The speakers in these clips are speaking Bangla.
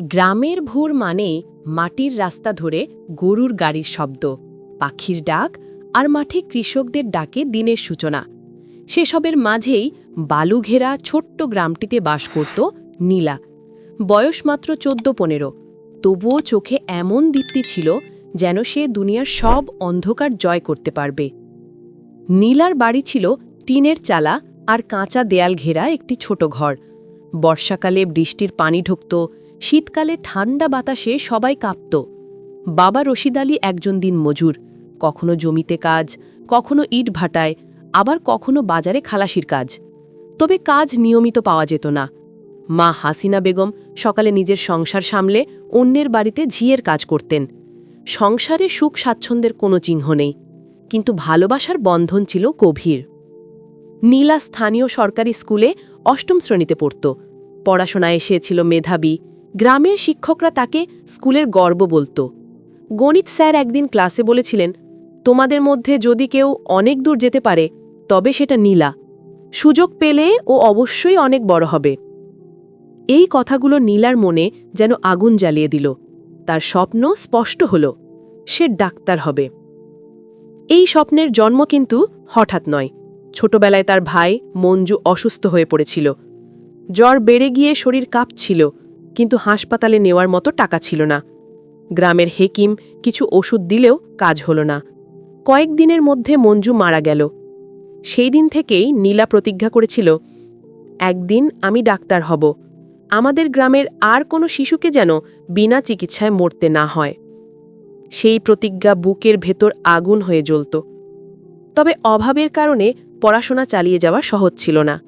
গ্রামের ভোর মানে মাটির রাস্তা ধরে গরুর গাড়ির শব্দ, পাখির ডাক আর মাঠে কৃষকদের ডাকে দিনের সূচনা। সেসবের মাঝেই বালুঘেরা ছোট্ট গ্রামটিতে বাস করত নীলা। বয়স মাত্র চোদ্দ পনেরো। তবুও চোখে এমন দীপ্তি ছিল যেন সে দুনিয়ার সব অন্ধকার জয় করতে পারবে। নীলার বাড়ি ছিল টিনের চালা আর কাঁচা দেয়াল ঘেরা একটি ছোট ঘর। বর্ষাকালে বৃষ্টির পানি ঢুকত শীতকালে ঠান্ডা বাতাসে সবাই কাঁপত। বাবা রশিদ আলী একজন দিন মজুর। কখনো জমিতে কাজ, কখনো ইট ভাটায়, আবার কখনো বাজারে খালাসির কাজ। তবে কাজ নিয়মিত পাওয়া যেত না। মা হাসিনা বেগম সকালে নিজের সংসার সামলে অন্যের বাড়িতে ঝিয়ের কাজ করতেন। সংসারে সুখ স্বাচ্ছন্দ্যের কোনো চিহ্ন নেই, কিন্তু ভালোবাসার বন্ধন ছিল গভীর। নীলা স্থানীয় সরকারি স্কুলে অষ্টম শ্রেণীতে পড়ত। পড়াশোনায় এসেছিল মেধাবী। গ্রামের শিক্ষকরা তাকে স্কুলের গর্ব বলতো। গণিত স্যার একদিন ক্লাসে বলেছিলেন, তোমাদের মধ্যে যদি কেউ অনেক দূর যেতে পারে, তবে সেটা নীলা। সুযোগ পেলে ও অবশ্যই অনেক বড় হবে। এই কথাগুলো নীলার মনে যেন আগুন জ্বালিয়ে দিল। তার স্বপ্ন স্পষ্ট হল, সে ডাক্তার হবে। এই স্বপ্নের জন্ম কিন্তু হঠাৎ নয়। ছোটবেলায় তার ভাই মঞ্জু অসুস্থ হয়ে পড়েছিল। জ্বর বেড়ে গিয়ে শরীর কাঁপছিল। কিন্তু হাসপাতালে নেওয়ার মতো টাকা ছিল না। গ্রামের হেকিম কিছু ওষুধ দিলেও কাজ হল না। কয়েকদিনের মধ্যে মঞ্জু মারা গেল। সেই দিন থেকেই নীলা প্রতিজ্ঞা করেছিল, একদিন আমি ডাক্তার হব। আমাদের গ্রামের আর কোনো শিশুকে যেন বিনা চিকিৎসায় মরতে না হয়। সেই প্রতিজ্ঞা বুকের ভেতর আগুন হয়ে জ্বলত। তবে অভাবের কারণে পড়াশোনা চালিয়ে যাওয়া সহজ ছিল না।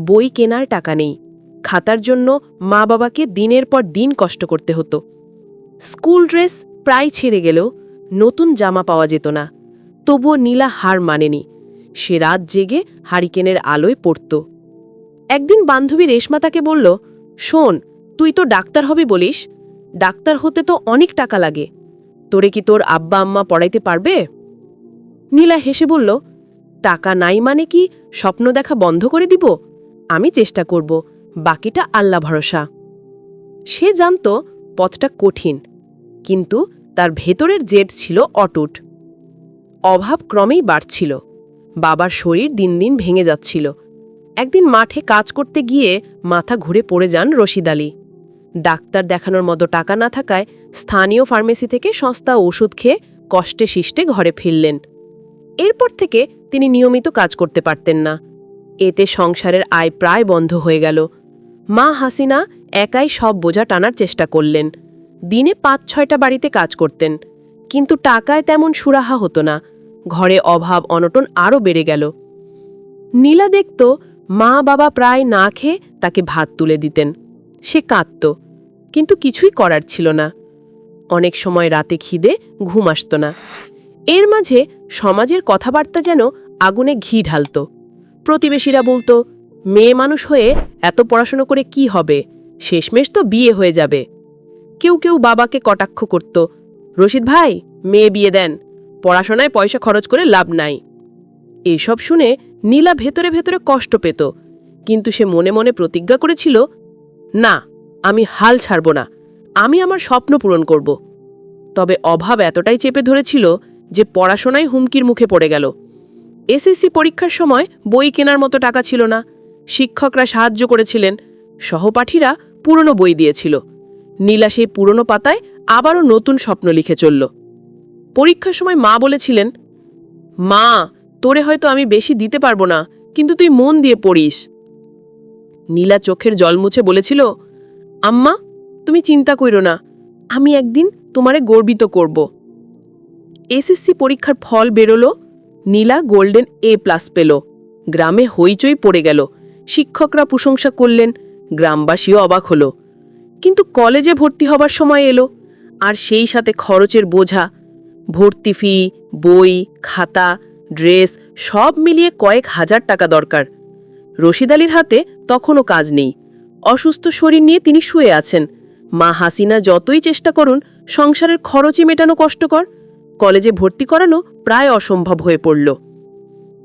বই কেনার টাকা নেই। খাতার জন্য মা বাবাকে দিনের পর দিন কষ্ট করতে হতো। স্কুল ড্রেস প্রায় ছেড়ে গেলেও নতুন জামা পাওয়া যেত না। তবুও নীলা হার মানেনি। সে রাত জেগে হারিকেনের আলোয় পড়ত। একদিন বান্ধবী রেশমা তাকে বলল, শোন, তুই তো ডাক্তার হবি বলিস। ডাক্তার হতে তো অনেক টাকা লাগে। তোরে কি তোর আব্বা আম্মা পড়াইতে পারবে? নীলা হেসে বলল, টাকা নাই মানে কি স্বপ্ন দেখা বন্ধ করে দিব? আমি চেষ্টা করব। বাকিটা আল্লাহ ভরসা। সে জানত পথটা কঠিন, কিন্তু তার ভেতরের জেদ ছিল অটুট। অভাব ক্রমেই বাড়ছিল, বাবার শরীর দিন দিন ভেঙে যাচ্ছিল। একদিন মাঠে কাজ করতে গিয়ে মাথা ঘুরে পড়ে যান রশিদ আলী। ডাক্তার দেখানোর মতো টাকা না থাকায় স্থানীয় ফার্মেসি থেকে সস্তা ওষুধ খেয়ে কষ্টে শিষ্টে ঘরে ফিরলেন। এরপর থেকে তিনি নিয়মিত কাজ করতে পারতেন না। এতে সংসারের আয় প্রায় বন্ধ হয়ে গেল। মা হাসিনা একাই সব বোঝা টানার চেষ্টা করলেন। দিনে পাঁচ, ছয়টা বাড়িতে কাজ করতেন। কিন্তু টাকায় তেমন সুরাহা হতো না। ঘরে অভাব, অনটন আরও বেড়ে গেল। নীলা দেখত মা বাবা প্রায় না খেয়ে তাকে ভাত তুলে দিতেন। সে কাঁদত, কিন্তু কিছুই করার ছিল না। অনেক সময় রাতে খিদে, ঘুম আসত না। এর মাঝে সমাজের কথাবার্তা যেন আগুনে ঘি ঢালত। প্রতিবেশীরা বলতো মেয়ে মানুষ হয়ে এত পড়াশুনো করে কি হবে? শেষমেশ তো বিয়ে হয়ে যাবে। কেউ কেউ বাবাকে কটাক্ষ করত, রশিদ ভাই, মেয়ে বিয়ে দেন। পড়াশোনায় পয়সা খরচ করে লাভ নাই। এসব শুনে নীলা ভেতরে ভেতরে কষ্ট পেত, কিন্তু সে মনে মনে প্রতিজ্ঞা করেছিল, না, আমি হাল ছাড়ব না। আমি আমার স্বপ্ন পূরণ করব। তবে অভাব এতটাই চেপে ধরেছিল যে পড়াশোনায় হুমকির মুখে পড়ে গেল। এসএসসি পরীক্ষার সময় বই কেনার মতো টাকা ছিল না শিক্ষকরা সাহায্য করেছিলেন। সহপাঠীরা পুরনো বই দিয়েছিল। নীলা সেই পুরনো পাতায় আবারও নতুন স্বপ্ন লিখে চলল। পরীক্ষার সময় মা বলেছিলেন, মা, তোরে হয়তো আমি বেশি দিতে পারব না, কিন্তু তুই মন দিয়ে পড়িস। নীলা চোখের জল মুছে বলেছিল, আম্মা, তুমি চিন্তা কইরো না, আমি একদিন তোমারে গর্বিত করব। এসএসসি পরীক্ষার ফল বেরোলো, নীলা গোল্ডেন এ প্লাস পেল। গ্রামে হইচই পড়ে গেল। শিক্ষকরা প্রশংসা করলেন, গ্রামবাসীও অবাক হলো। কিন্তু কলেজে ভর্তি হবার সময় এলো, আর সেই সাথে খরচের বোঝা। ভর্তি ফি, বই, খাতা, ড্রেস, সব মিলিয়ে কয়েক হাজার টাকা দরকার। রশিদ আলীর হাতে তখনও কাজ নেই। অসুস্থ শরীর নিয়ে তিনি শুয়ে আছেন। মা হাসিনা যতই চেষ্টা করুন, সংসারের খরচই মেটানো কষ্টকর। কলেজে ভর্তি করানো প্রায় অসম্ভব হয়ে পড়ল।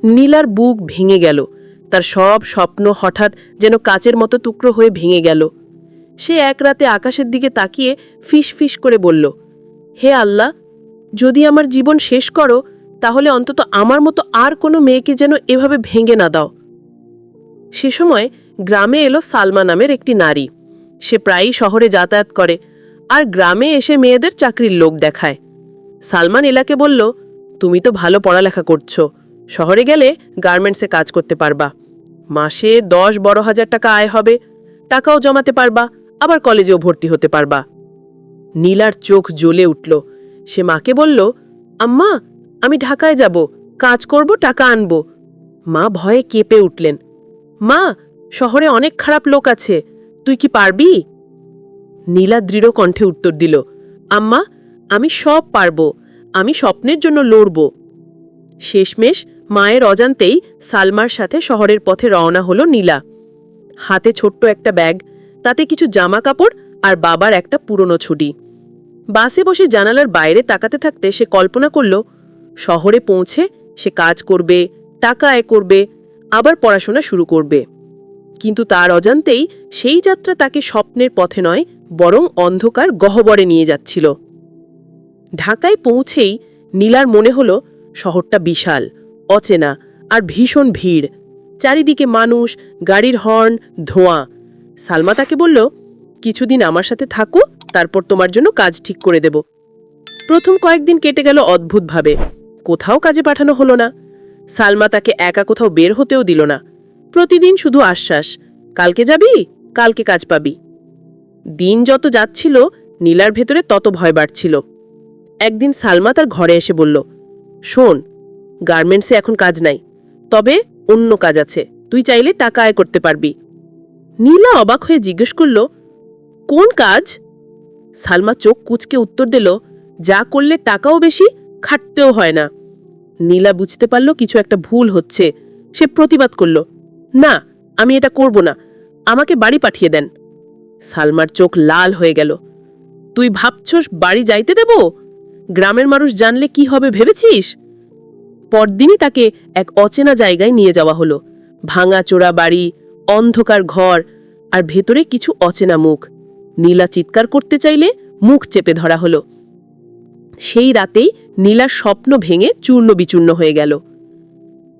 নীলার বুক ভেঙে গেল। তার সব স্বপ্ন হঠাৎ যেন কাচের মতো টুকরো হয়ে ভেঙে গেল। সে এক রাতে আকাশের দিকে তাকিয়ে ফিস ফিস করে বলল, হে আল্লাহ, যদি আমার জীবন শেষ করো, তাহলে অন্তত আমার মতো আর কোনো মেয়েকে যেন এভাবে ভেঙে না দাও। সে সময় গ্রামে এলো সালমা নামের একটি নারী। সে প্রায়ই শহরে যাতায়াত করে আর গ্রামে এসে মেয়েদের চাকরির লোক দেখায়। সালমান এলাকে বলল, তুমি তো ভালো পড়ালেখা করছ শহরে গেলে গার্মেন্টসে কাজ করতে পারবা। মাসে দশ বড় হাজার টাকা আয় হবে, টাকাও জমাতে পারবা, আবার কলেজেও ভর্তি হতে পারবা। নীলার চোখ জ্বলে উঠল। সে মাকে বলল, আম্মা, আমি ঢাকায় যাব, কাজ করব, টাকা আনব। মা ভয়ে কেঁপে উঠলেন, মা, শহরে অনেক খারাপ লোক আছে, তুই কি পারবি? নীলা দৃঢ় কণ্ঠে উত্তর দিল, আম্মা, আমি সব পারব, আমি স্বপ্নের জন্য লড়ব। শেষমেশ মায়ের অজান্তেই সালমার সাথে শহরের পথে রওনা হলো নীলা। হাতে ছোট্ট একটা ব্যাগ, তাতে কিছু জামা কাপড় আর বাবার একটা পুরনো ছুটি। বাসে বসে জানালার বাইরে তাকাতে থাকতে সে কল্পনা করল, শহরে পৌঁছে সে কাজ করবে, টাকা আয় করবে, আবার পড়াশোনা শুরু করবে। কিন্তু তার অজান্তেই সেই যাত্রা তাকে স্বপ্নের পথে নয়, বরং অন্ধকার গহ্বরে নিয়ে যাচ্ছিল। ঢাকায় পৌঁছেই নীলার মনে হলো, শহরটা বিশাল। অচেনা আর ভীষণ ভিড়। চারিদিকে মানুষ, গাড়ির হর্ন, ধোঁয়া। সালমা তাকে বলল, কিছুদিন আমার সাথে থাকো, তারপর তোমার জন্য কাজ ঠিক করে দেব। প্রথম কয়েকদিন কেটে গেল অদ্ভুতভাবে। কোথাও কাজে পাঠানো হলো না। সালমা তাকে একা কোথাও বের হতেও দিল না। প্রতিদিন শুধু আশ্বাস, কালকে যাবি, কালকে কাজ পাবি। দিন যত যাচ্ছিল, নীলার ভেতরে তত ভয় বাড়ছিল। একদিন সালমা তার ঘরে এসে বলল, শোন গার্মেন্টসে এখন কাজ নাই। তবে অন্য কাজ আছে। তুই চাইলে টাকা আয় করতে পারবি। নীলা অবাক হয়ে জিজ্ঞেস করল, কোন কাজ? সালমা চোখ কুচকে উত্তর দিল, যা করলে টাকাও বেশি, খাটতেও হয় না। নীলা বুঝতে পারল কিছু একটা ভুল হচ্ছে। সে প্রতিবাদ করল, না, আমি এটা করব না। আমাকে বাড়ি পাঠিয়ে দেন। সালমার চোখ লাল হয়ে গেল, তুই ভাবছস বাড়ি যাইতে দেব? গ্রামের মানুষ জানলে কি হবে ভেবেছিস? পরদিনই তাকে এক অচেনা জায়গায় নিয়ে যাওয়া হলো। ভাঙা চোরা বাড়ি, অন্ধকার ঘর আর ভেতরে কিছু অচেনা মুখ। নীলা চিৎকার করতে চাইলে মুখ চেপে ধরা হলো। সেই রাতেই নীলার স্বপ্ন ভেঙে চূর্ণ বিচূর্ণ হয়ে গেল।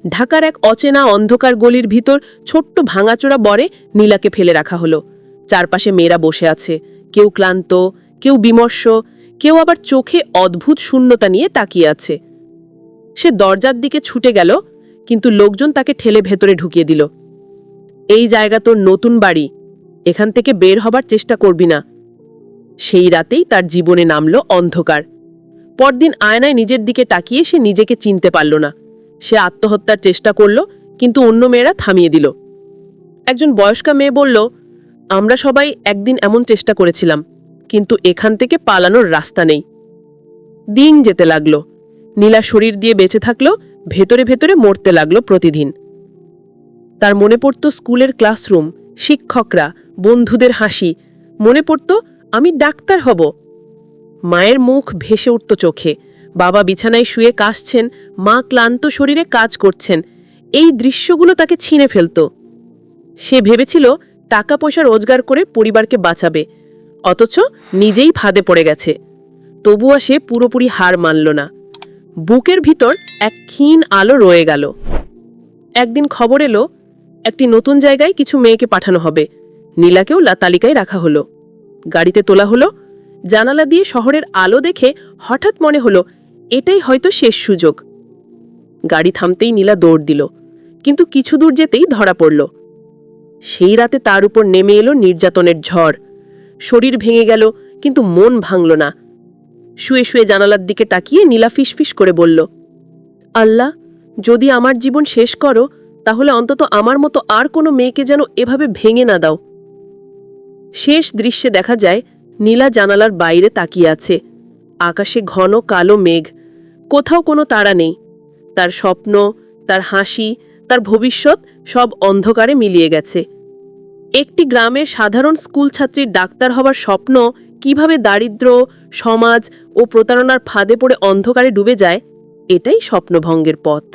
ঢাকার এক অচেনা অন্ধকার গলির ভিতর ছোট্ট ভাঙাচোরা বরে নীলাকে ফেলে রাখা হলো। চারপাশে মেয়েরা বসে আছে। কেউ ক্লান্ত, কেউ বিমর্ষ, কেউ আবার চোখে অদ্ভুত শূন্যতা নিয়ে তাকিয়ে আছে। সে দরজার দিকে ছুটে গেল, কিন্তু লোকজন তাকে ঠেলে ভেতরে ঢুকিয়ে দিল। এই জায়গা তোর নতুন বাড়ি, এখান থেকে বের হবার চেষ্টা করবি না। সেই রাতেই তার জীবনে নামল অন্ধকার। পরদিন আয়নায় নিজের দিকে তাকিয়ে সে নিজেকে চিনতে পারল না। সে আত্মহত্যার চেষ্টা করল, কিন্তু অন্য মেয়েরা থামিয়ে দিল। একজন বয়স্কা মেয়ে বলল, আমরা সবাই একদিন এমন চেষ্টা করেছিলাম, কিন্তু এখান থেকে পালানোর রাস্তা নেই। দিন যেতে লাগল। নীলা শরীর দিয়ে বেঁচে থাকল, ভেতরে ভেতরে মরতে লাগল প্রতিদিন। তার মনে পড়ত স্কুলের ক্লাসরুম, শিক্ষকরা, বন্ধুদের হাসি। মনে পড়ত, আমি ডাক্তার হব। মায়ের মুখ ভেসে উঠত চোখে। বাবা বিছানায় শুয়ে কাশছেন, মা ক্লান্ত শরীরে কাজ করছেন। এই দৃশ্যগুলো তাকে ছিঁড়ে ফেলত। সে ভেবেছিল টাকা পয়সা রোজগার করে পরিবারকে বাঁচাবে। অথচ নিজেই ফাঁদে পড়ে গেছে। তবুও সে পুরোপুরি হার মানল না। বুকের ভিতর এক ক্ষীণ আলো রয়ে গেল। একদিন খবর এলো, একটি নতুন জায়গায় কিছু মেয়েকে পাঠানো হবে। নীলাকেও তালিকায় রাখা হলো। গাড়িতে তোলা হলো। জানালা দিয়ে শহরের আলো দেখে হঠাৎ মনে হলো, এটাই হয়তো শেষ সুযোগ। গাড়ি থামতেই নীলা দৌড় দিল, কিন্তু কিছু দূর যেতেই ধরা পড়ল। সেই রাতে তার উপর নেমে এলো নির্যাতনের ঝড়। শরীর ভেঙে গেল, কিন্তু মন ভাঙল না। শুয়ে শুয়ে জানালার দিকে তাকিয়ে নীলা ফিসফিস করে বলল, আল্লাহ, যদি আমার জীবন শেষ করো, তাহলে অন্তত আমার মতো আর কোনো মেয়েকে যেন এভাবে ভেঙে না দাও। শেষ দৃশ্যে দেখা যায়, নীলা জানালার বাইরে তাকিয়ে আছে। আকাশে ঘন কালো মেঘ। কোথাও কোনো তারা নেই। তার স্বপ্ন, তার হাসি, তার ভবিষ্যৎ সব অন্ধকারে মিলিয়ে গেছে। একটি গ্রামের সাধারণ স্কুল ছাত্রীর ডাক্তার হবার স্বপ্ন কীভাবে দারিদ্র সমাজ ও প্রতারণার ফাঁদে পড়ে অন্ধকারে ডুবে যায় এটাই স্বপ্নভঙ্গের পথ।